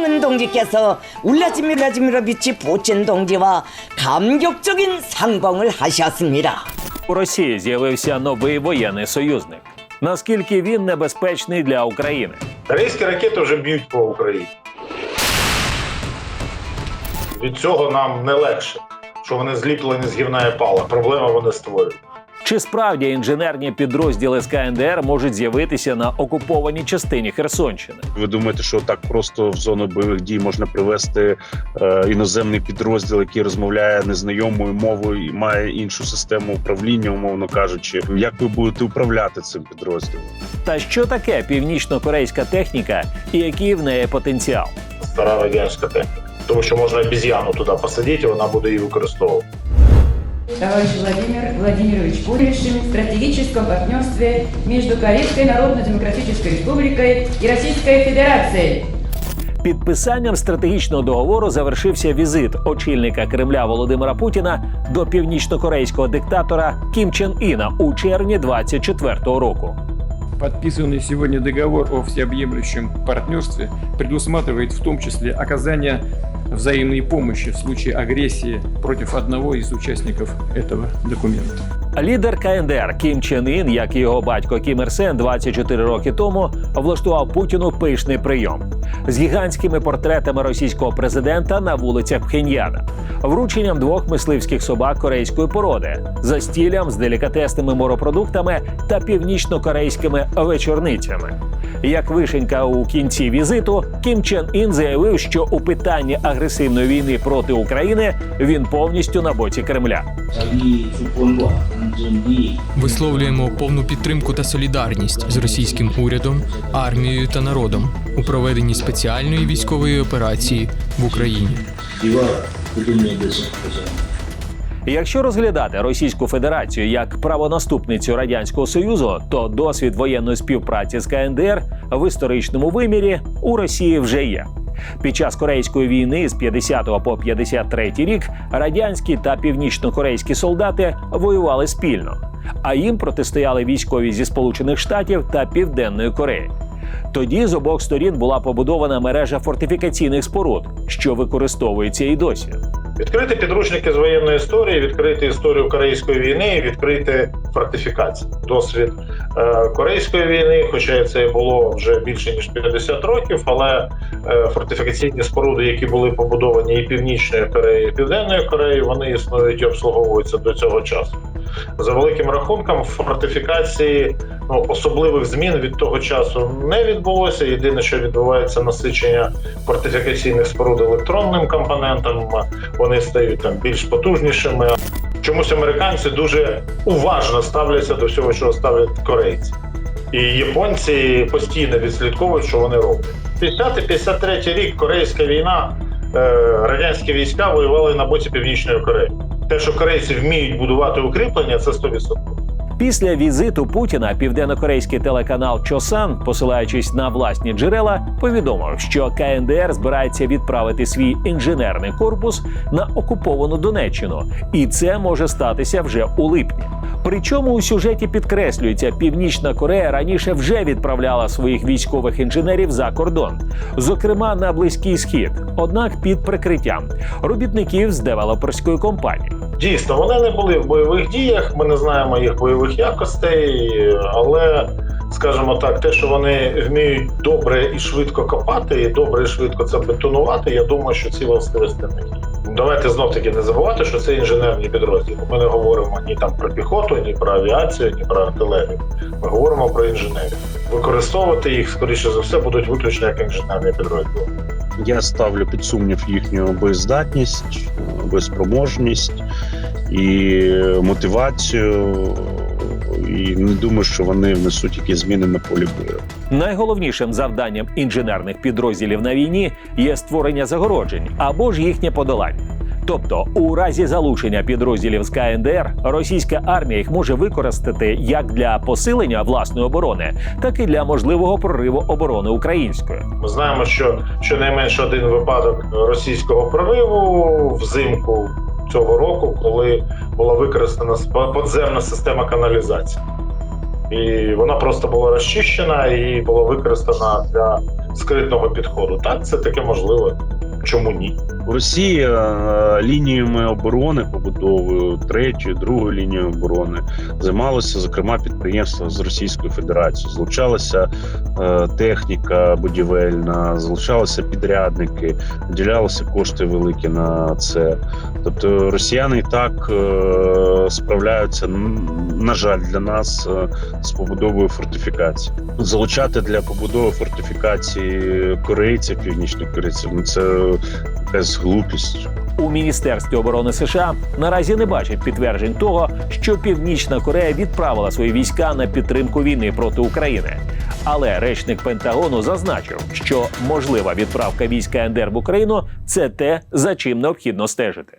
김정은 동지께서 울라지미 라지미로비치 푸친 동지와 감격적인 상봉을 하셨습니다. У Росії з'явився новий воєнний союзник. Наскільки він небезпечний для України? Корейські ракети вже б'ють по Україні. Від цього нам не легше, що вони зліплені з гівна і пала. Проблеми вони створюють. Чи справді інженерні підрозділи з КНДР можуть з'явитися на окупованій частині Херсонщини? Ви думаєте, що так просто в зону бойових дій можна привести е, іноземний підрозділ, який розмовляє незнайомою мовою і має іншу систему управління, умовно кажучи, як ви будете управляти цим підрозділом? Та що таке північно-корейська техніка і який в неї потенціал? Стара радянська техніка. Тому що можна обіз'яну туди посадити, і вона буде її використовувати. Товарищ Владимир Владимирович Пуришин в стратегическом партнерстве между Корейской Народно-Демократической Республикой и Российской Федерацией. Підписанням стратегічного договору завершився візит очільника Кремля Володимира Путіна до північно-корейського диктатора Кім Чен Іна у червні 24-го року. Подписанный сегодня договор о всеобъемлющем партнерстве предусматривает в том числе оказание взаимной помощи в случае агрессии против одного из участников этого документа. Лідер КНДР Кім Чен Ін, як і його батько Кім Ір Сен 24 роки тому, влаштував Путіну пишний прийом з гігантськими портретами російського президента на вулицях Пхеньяна, врученням двох мисливських собак корейської породи, застіллям з делікатесними моропродуктами та північно-корейськими вечорницями. Як вишенька у кінці візиту, Кім Чен Ін заявив, що у питанні агресивної війни проти України він повністю на боці Кремля. Висловлюємо повну підтримку та солідарність з російським урядом, армією та народом у проведенні спеціальної військової операції в Україні. Якщо розглядати Російську Федерацію як правонаступницю радянського союзу, то досвід воєнної співпраці з КНДР в історичному вимірі у Росії вже є. Під час корейської війни з 50 по 53 рік радянські та північно-корейські солдати воювали спільно, а їм протистояли військові зі Сполучених Штатів та Південної Кореї. Тоді з обох сторін була побудована мережа фортифікаційних споруд, що використовується і досі. Відкрити підручники з воєнної історії, відкрити історію Корейської війни і відкрити фортифікації. Досвід е, Корейської війни, хоча це було вже більше ніж 50 років, але е, фортифікаційні споруди, які були побудовані і Північної Кореї, і Південної Кореї, вони існують і обслуговуються до цього часу. За великим рахунком, фортифікації ну, особливих змін від того часу не відбулося. Єдине, що відбувається насичення фортифікаційних споруд електронним компонентом. Вони стають там більш потужнішими. Чомусь американці дуже уважно ставляться до всього, що ставлять корейці. І японці постійно відслідковують, що вони роблять. 50-53 рік корейська війна, е, радянські війська воювали на боці Північної Кореї. Те, що корейці вміють будувати укріплення, це 100%. Після візиту Путіна південнокорейський телеканал Чосан, посилаючись на власні джерела, повідомив, що КНДР збирається відправити свій інженерний корпус на окуповану Донеччину, і це може статися вже у липні. Причому у сюжеті підкреслюється, Північна Корея раніше вже відправляла своїх військових інженерів за кордон, зокрема на близький схід, однак під прикриттям робітників з девелоперської компанії. Дійсно, вони не були в бойових діях. Ми не знаємо їх бойових якостей, але скажімо так, те, що вони вміють добре і швидко копати, і добре і швидко це бетонувати. Я думаю, що ці властивості не є. Давайте знов таки не забувати, що це інженерні підрозділи. Ми не говоримо ні там про піхоту, ні про авіацію, ні про артилерію. Ми говоримо про інженерів. Використовувати їх скоріше за все будуть виключно як інженерні підрозділи. Я ставлю під сумнів їхню боєздатність, безпроможність і мотивацію. І не думаю, що вони внесуть якісь зміни на полі бою. Найголовнішим завданням інженерних підрозділів на війні є створення загороджень або ж їхнє подолання. Тобто, у разі залучення підрозділів з КНДР, російська армія їх може використати як для посилення власної оборони, так і для можливого прориву оборони української. Ми знаємо, що щонайменше один випадок російського прориву взимку цього року, коли була використана подземна система каналізації. і вона просто була розчищена і була використана для скритного підходу. Так, це таке можливо. Чому ні? У Росії е, лініями оборони побудовою третьої, другої лінії оборони займалося зокрема підприємства з Російською Федерацією. Злучалася е, техніка будівельна, залучалися підрядники, виділялися кошти великі на це. Тобто росіяни і так е, справляються на жаль для нас з побудовою фортифікацій. Залучати для побудови фортифікації корейців, північних корейців, ну це якась глупість. У міністерстві оборони США наразі не бачать підтверджень того, що Північна Корея відправила свої війська на підтримку війни проти України. Але речник Пентагону зазначив, що можлива відправка війська НДР в Україну це те, за чим необхідно стежити.